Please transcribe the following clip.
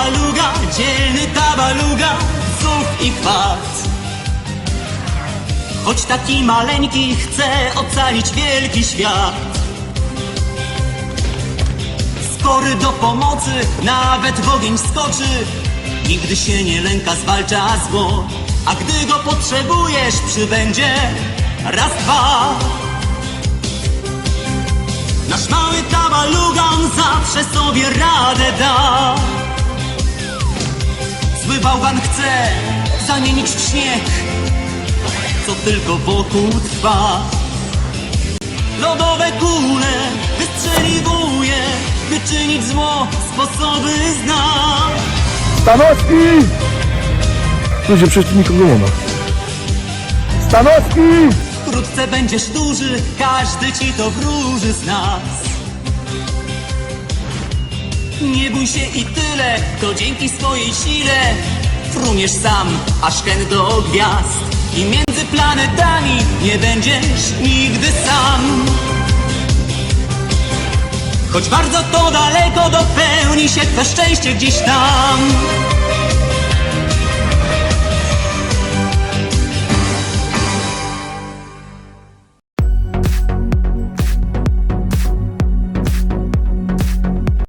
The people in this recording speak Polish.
tabaluga, dzielny tabaluga, zuch i chwat. Choć taki maleńki chce ocalić wielki świat. Skory do pomocy, nawet w ogień skoczy. Nigdy się nie lęka, zwalcza zło. A gdy go potrzebujesz, przybędzie raz, dwa. Nasz mały tabalugan zawsze sobie radę da. Zły bałwan chce zamienić w śnieg, co tylko wokół trwa. Lodowe kule wystrzeliwuje, by czynić zło, sposoby zna. Stanowski! Ludzie, przecież tu nikogo nie ma. Stanowski! Wkrótce będziesz duży, każdy ci to wróży z nas. Nie bój się i tyle, to dzięki swojej sile fruniesz sam, aż ken do gwiazd. I między planetami nie będziesz nigdy sam. Choć bardzo to daleko, dopełni się twe szczęście gdzieś tam.